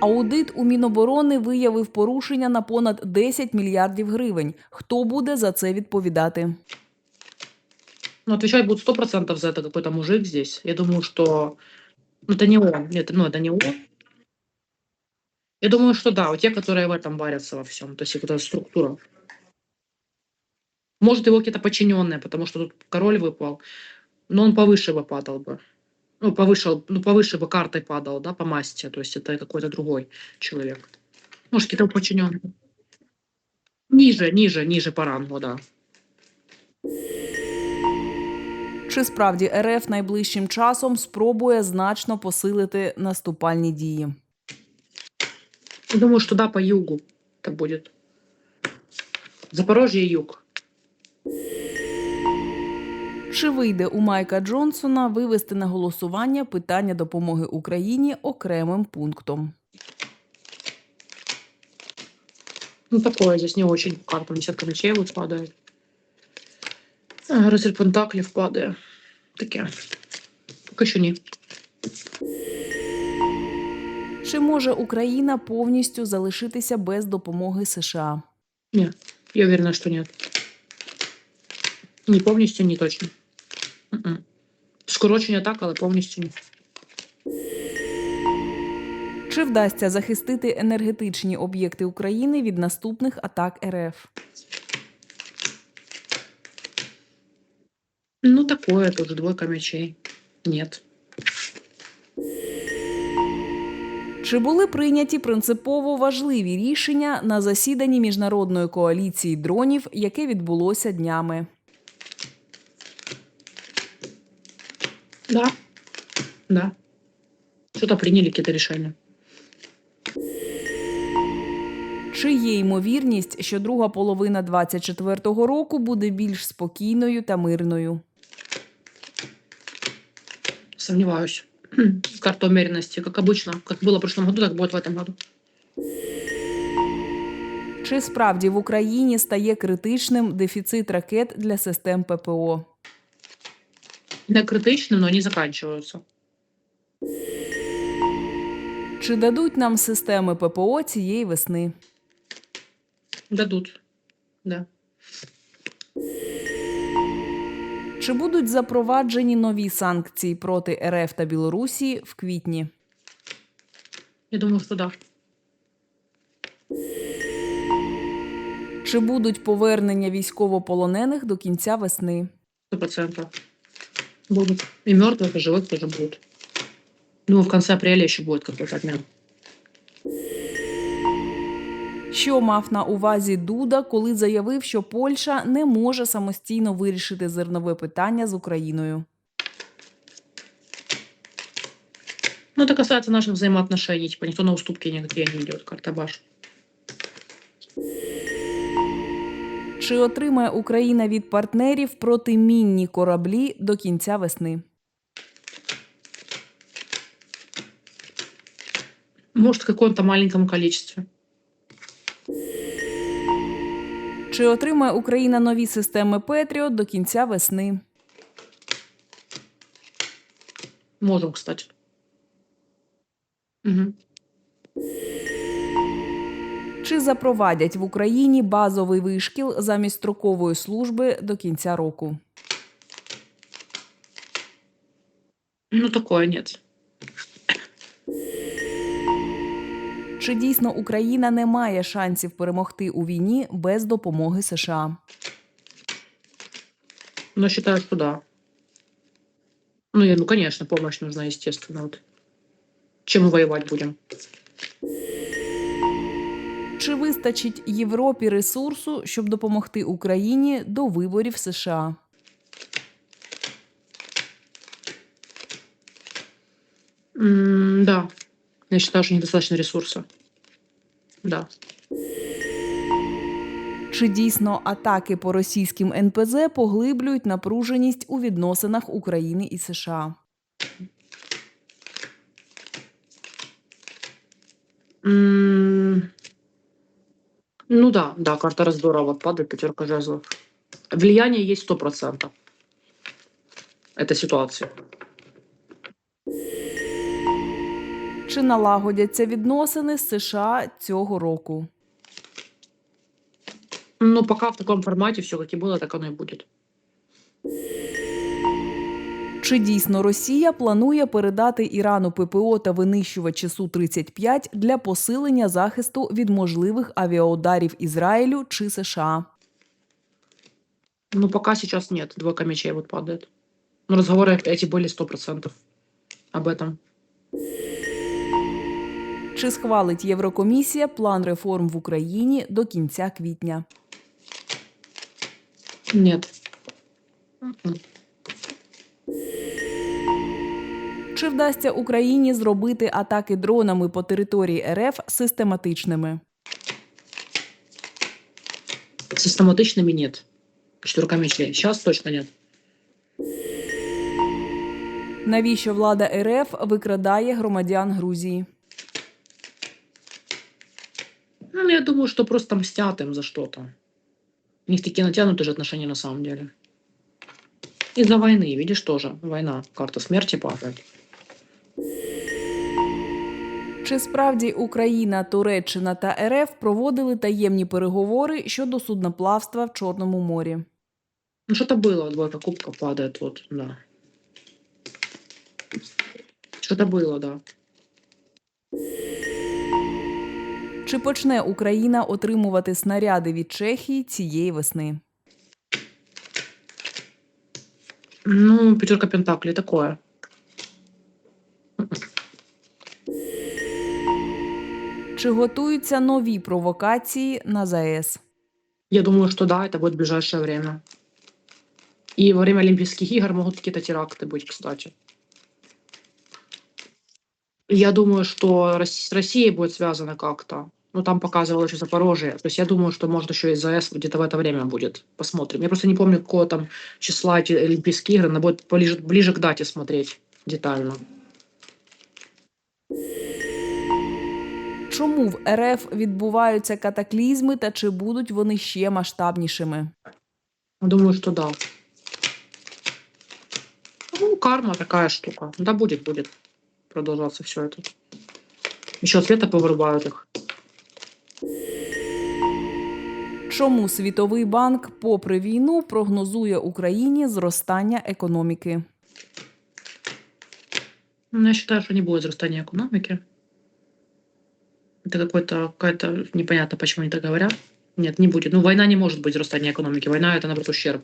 Аудит у Міноборони виявив порушення на понад 10 мільярдів гривень. Хто буде за це відповідати? Ну, отвечать будет сто процентов за это какой-то мужик здесь. Я думаю, что ну, это не он. Нет, ну, это не он. Я думаю, что да, вот те, которые в этом варятся во всем, то есть вот эта структура. Может, его какие-то подчиненные, потому что тут король выпал, но он повыше бы падал бы. Ну, повыше, ну, повыше бы картой падал, да, по масти, то есть это какой-то другой человек. Может, какие-то подчиненные. Ниже, ниже, ниже по рангу, да. Чи справді РФ найближчим часом спробує значно посилити наступальні дії? Я Думаю, что да, по югу это будет. Запорожье и юг. Чи вийде у Майка Джонсона вивести на голосування питання допомоги Україні окремим пунктом? Ну, такое здесь не очень. Картам десятка мечей вот падает. Рыцарь Пентаклів падає. Таке. Поки що ні. Чи може Україна повністю залишитися без допомоги США? Ні. Я уверена, що ні. Ні повністю, ні точно. Скорочення так, але повністю ні. Чи вдасться захистити енергетичні об'єкти України від наступних атак РФ? Ну, такое тоже двойка мечей. Нет. Чи були прийняті принципово важливі рішення на засіданні міжнародної коаліції дронів, яке відбулося днями? Да. Да. Что-то приняли какие-то решения. Чи є ймовірність, що друга половина 24-го року буде більш спокійною та мирною? Сомневаюсь. Карта умеренности, как обычно. Как было в прошлом году, так будет в этом году. Чи справді в Україні стає критичним дефіцит ракет для систем ППО? Не критичны, но они заканчиваются. Чи дадуть нам системи ППО цієї весни? Дадут. Да. Чи будуть запроваджені нові санкції проти РФ та Білорусі в квітні? Я думаю, что да. Чи будуть повернення військовополонених до кінця весни? Сто процентов Будут. И мертвых, и живых тоже будут. Думаю, в конце апреля еще будет какой-то обмен. Що мав на увазі Дуда, коли заявив, що Польща не може самостійно вирішити зернове питання з Україною? Ну, это касается наших взаимоотношений. Типа никто на уступки никакие не идет. Картабаш. Чи отримає Україна від партнерів протимінні кораблі до кінця весни? Может, в каком-то маленьком количестве. Чи отримає Україна нові системи Петріот до кінця весни? Можем, кстати. Мгм. Чи запровадять в Україні базовий вишкіл замість строкової служби до кінця року? Ну, такое нет. Чи дійсно Україна не має шансів перемогти у війні без допомоги США? Но считаю, что да. Ну, я, ну, конечно, помощь нужна, естественно. Вот. Чем мы воевать будем? Чи вистачить Європі ресурсу, щоб допомогти Україні до виборів США? М, да. Я считаю, что недостаточно ресурса. Да. Чи дійсно атаки по російським НПЗ поглиблюють напруженість у відносинах України і США? М, Ну да, да, карта раздора вот падает, пятерка жезлов. Влияние есть сто процентов. Это ситуация. Чи налагодяться відносини з США цього року? Ну, пока в таком формате все как и было, так оно и будет. Чи дійсно Росія планує передати Ірану ППО та винищувачі Су-35 для посилення захисту від можливих авіаударів Ізраїлю чи США? Ну, пока сейчас нет. Двойка мечей вот падает. Но разговоры эти были сто процентов об этом. Чи схвалить Єврокомісія план реформ в Україні до кінця квітня? Нет. Чи вдасться Україні зробити атаки дронами по території РФ систематичними? Систематичными нет. Четверка мечей. Сейчас точно нет. Навіщо влада РФ викрадає громадян Грузії? Ну, я думаю, что просто мстят им за что-то. У них такие натянутые же отношения на самом деле. Из-за войны, видишь, тоже. Война. Карта смерти падает. Чи справді Україна, Туреччина та РФ проводили таємні переговори щодо судноплавства в Чорному морі? Ну, что-то было. Двойка кубка падает. Вот, да. Что-то было, да. Чи почне Україна отримувати снаряди від Чехії цієї весни? Ну, пятерка пентаклей такое. Чи готуються нові провокації на ЗАЕС? Я думаю, что да, это будет в ближайшее время. И во время Олимпийских игр могут какие-то теракты быть, кстати. Я думаю, что Рос- с Россией будет связано как-то. Ну, там показывало еще Запорожье. То есть я думаю, что может еще и ЗАЭС где-то в это время будет. Посмотрим. Я просто не помню, какого там числа эти Олимпийские игры. Надо будет ближе, ближе к дате смотреть детально. Чому в РФ відбуваються катаклізми та чи будуть вони ще масштабнішими? Думаю, что да. Ну, карма такая штука. Да, будет, будет продолжаться все это. Еще света повырубают их. Чому Світовий банк, попри війну, прогнозує Україні зростання економіки? Ну, Я считаю, что не будет взрастания экономики. Это какой-то, какая-то непонятно, почему они так говорят. Нет, не будет. Ну, война не может быть взрастания экономики. Война это, наоборот, ущерб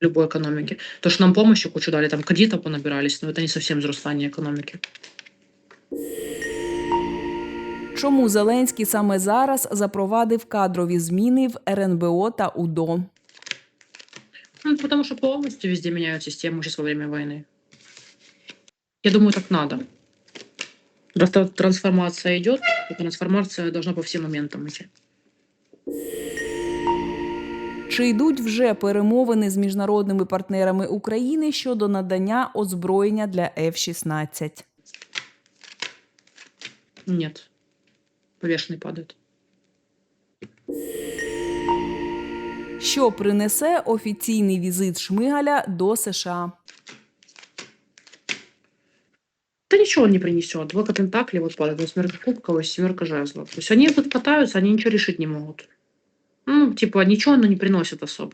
любой экономике. То, что нам помощи кучу дали, там кредитов понабирались, но это не совсем взрастание экономики. Чому Зеленський саме зараз запровадив кадрові зміни в РНБО та УДО? Ну, потому что полностью везде меняют систему сейчас во время войны. Я думаю, так надо. Вот трансформация идет, и трансформация должна по всем моментам идти. Чи йдуть вже перемовини з міжнародними партнерами України щодо надання озброєння для F-16? Нет. Повешенный падает. Що принесе офіційний візит Шмигаля до США? Ничего он не принесет. Двойка пентаклей вот падает, восьмерка кубков семерка жезлов. То есть они тут пытаются, они ничего решить не могут. Ну, типа, ничего оно не приносит особо.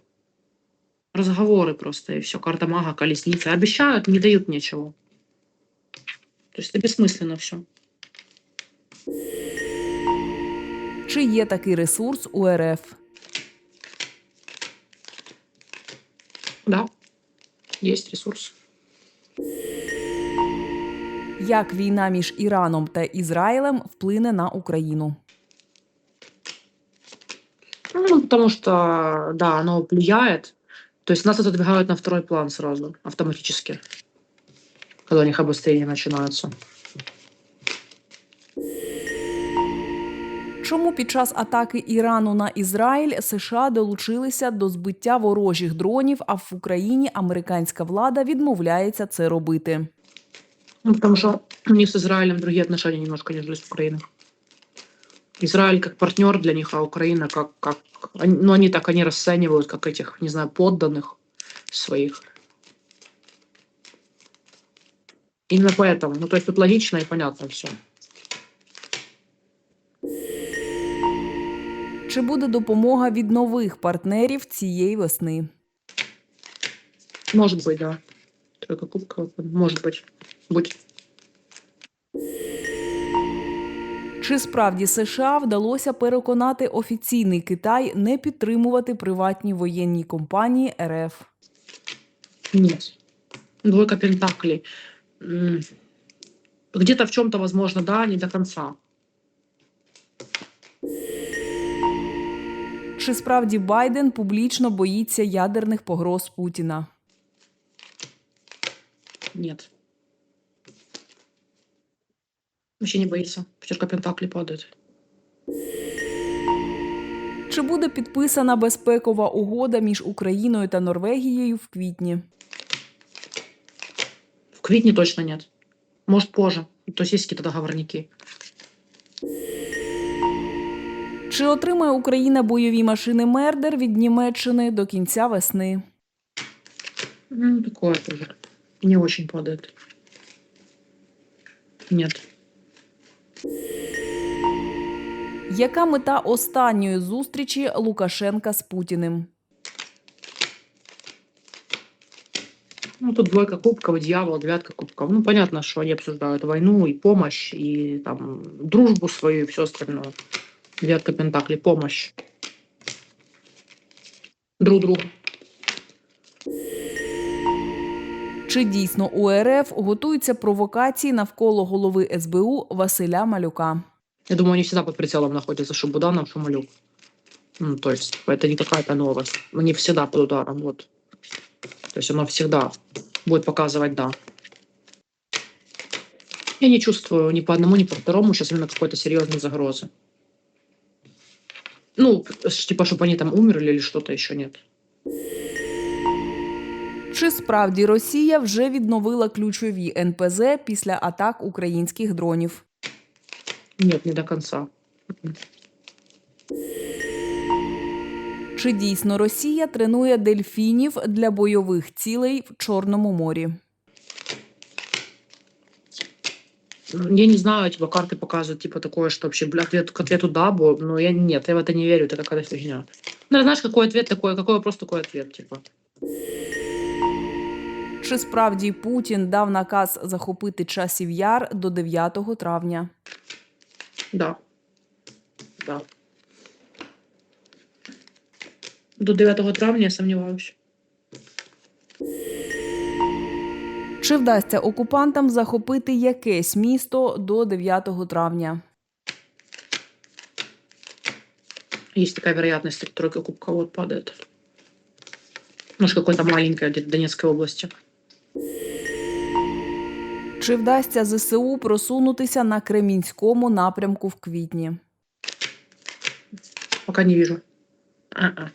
Разговоры просто, и все. Карта мага, колесница. Обещают, не дают ничего. То есть это бессмысленно все. Чи є такий ресурс у РФ? Да, есть ресурс. Як війна між Іраном та Ізраїлем вплине на Україну? Ну, потому что, да, оно влияет. То есть нас отодвигают на второй план сразу, автоматически. Когда у них обострения начинаются. Чому під час атаки Ірану на Ізраїль США долучилися до збиття ворожих дронів, а в Україні американська влада відмовляється це робити? Ну, потому что у них с Израилем другие отношения немножко, нежели с Украиной. Израиль как партнер для них, а Украина как... как они- ну, они так, они расценивают, как этих, не знаю, подданных своих. Именно поэтому. Ну, то есть тут логично и понятно все. Чи буде допомога від нових партнерів цієї весни? Может быть, да. Тройка кубков, может быть. Будь. Чи справді США вдалося переконати офіційний Китай не підтримувати приватні воєнні компанії РФ? Нет. Двойка пентаклей. Где-то в чем-то, возможно, да, не до конца. Чи справді Байден публічно боїться ядерних погроз Путіна? Нет. Вообще не боится. Пятерка пентаклей падает. Чи буде підписана безпекова угода між Україною та Норвегією в квітні? В квитне точно нет. Может, позже. То есть есть какие-то договорники. Чи отримає Україна бойові машини Мердер від Німеччини до кінця весни? Ну, такое тоже. Не очень падает. Нет. Яка мета останньої зустрічі Лукашенка з Путіним? Ну, тут двойка кубков, дьявол, девятка кубков. Ну, понятно, что они обсуждают войну и помощь, и там дружбу свою, и все остальное. Девятка пентаклей, помощь. Друг другу. Чи дійсно у РФ готуються провокації навколо голови СБУ Василя Малюка? Я думаю, они всегда под прицелом находятся, что Буданов, что Малюк. Ну, то есть, это не какая-то новость. Они всегда под ударом, вот. То есть, оно всегда будет показывать «да». Я не чувствую ни по одному, ни по второму сейчас именно какой-то серьезной загрозы. Ну, ш- типа, чтобы они там умерли или что-то еще нет. Чи справді Росія вже відновила ключові НПЗ після атак українських дронів? Нет, не до конца. Чи дійсно Росія тренує дельфінів для бойових цілей в Чорному морі? Я не знаю, типа, карты показывают, типа, такое, что вообще, бля, ответ, к ответу да, бо, но я нет, я в это не верю, это какая-то фигня. Ну, знаешь, какой ответ такой, какой вопрос, такой ответ, типа. Чи справді Путін дав наказ захопити часів яр до 9 травня? Да. Да. До 9 травня я сомневаюсь. Чи вдасться окупантам захопити якесь місто до 9 травня? Есть такая вероятность, что тройка кубков вот падает. Может, какой-то маленькой где-то Донецкой области. Чи вдасться ЗСУ просунутися на Кремінському напрямку в квітні? Пока не вижу. А-а.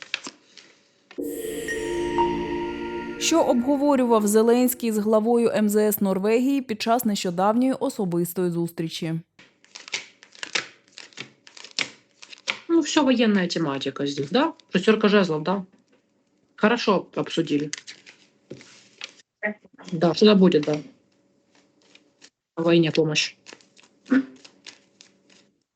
Що обговорював Зеленський з главою МЗС Норвегії під час нещодавньої особистої зустрічі? Ну, все военная тематика здесь, да? Шестерка жезлов, да? Хорошо обсудили. Да, что будет, да. В войне помощь.